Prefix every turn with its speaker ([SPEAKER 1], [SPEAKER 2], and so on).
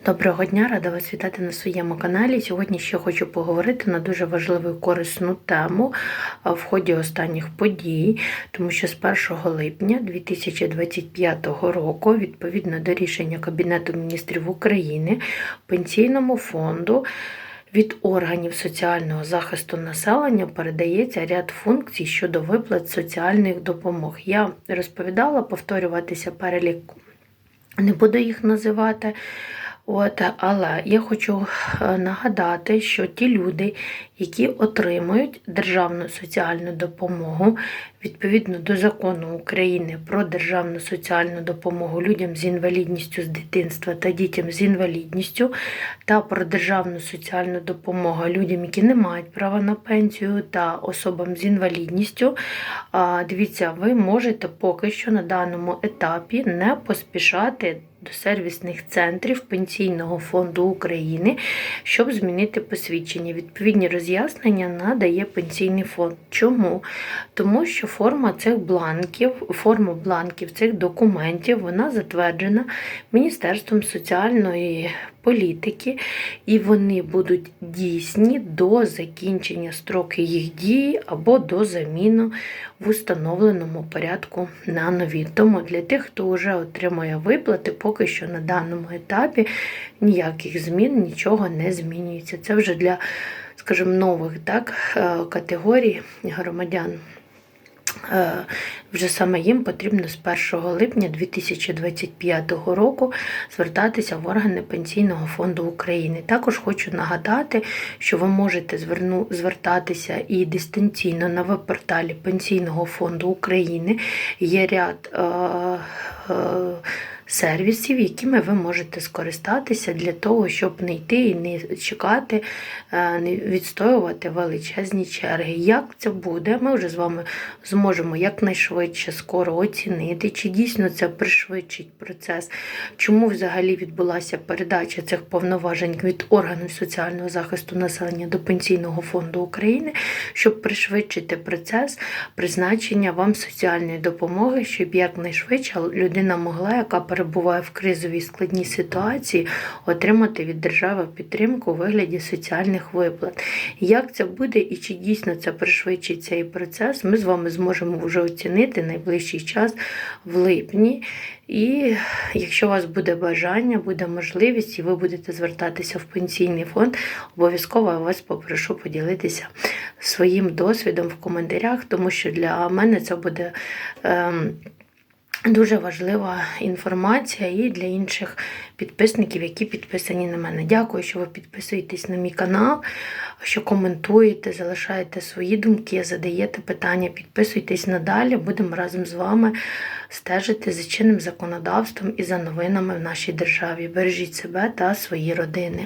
[SPEAKER 1] Доброго дня, рада вас вітати на своєму каналі. Сьогодні ще хочу поговорити на дуже важливу і корисну тему в ході останніх подій, тому що з 1 липня 2025 року, відповідно до рішення Кабінету міністрів України, пенсійному фонду. Від органів соціального захисту населення передається ряд функцій щодо виплат соціальних допомог. Я розповідала, повторюватися перелік не буду їх називати. От, але я хочу е, нагадати, що ті люди, які отримують державну соціальну допомогу відповідно до закону України про державну соціальну допомогу людям з інвалідністю з дитинства та дітям з інвалідністю, та про державну соціальну допомогу людям, які не мають права на пенсію, та особам з інвалідністю. Дивіться, ви можете поки що на даному етапі не поспішати до сервісних центрів Пенсійного фонду України, щоб змінити посвідчення. Відповідні роз'яснення надає пенсійний фонд. Чому? Тому що форма цих бланків, форма бланків цих документів вона затверджена Міністерством соціальної політики, і вони будуть дійсні до закінчення строки їх дії або до заміни в установленому порядку на нові. Тому для тих, хто вже отримує виплати, поки що на даному етапі ніяких змін, нічого не змінюється. Це вже для, скажімо, нових так, е, категорій громадян. Е, Вже саме їм потрібно з 1 липня 2025 року звертатися в органи Пенсійного фонду України. Також хочу нагадати, що ви можете зверну, звертатися і дистанційно на веб-порталі Пенсійного фонду України. Є ряд е, е, сервісів, якими ви можете скористатися для того, щоб не йти і не чекати, е, не відстоювати величезні черги. Як це буде, ми вже з вами зможемо якнайшвидше скоро оцінити, чи дійсно це пришвидшить процес, чому взагалі відбулася передача цих повноважень від органів соціального захисту населення до Пенсійного фонду України, щоб пришвидшити процес призначення вам соціальної допомоги, щоб якнайшвидше людина могла, яка перебуває в кризовій складній ситуації, отримати від держави підтримку у вигляді соціальних виплат. Як це буде і чи дійсно це пришвидшить цей процес, ми з вами зможемо вже оцінити найближчий час в липні. І якщо у вас буде бажання, буде можливість, і ви будете звертатися в пенсійний фонд, обов'язково я вас попрошу поділитися своїм досвідом в коментарях, тому що для мене це буде. Ем, Дуже важлива інформація і для інших підписників, які підписані на мене. Дякую, що ви підписуєтесь на мій канал, що коментуєте, залишаєте свої думки, задаєте питання, підписуйтесь надалі. Будемо разом з вами стежити за чинним законодавством і за новинами в нашій державі. Бережіть себе та свої родини.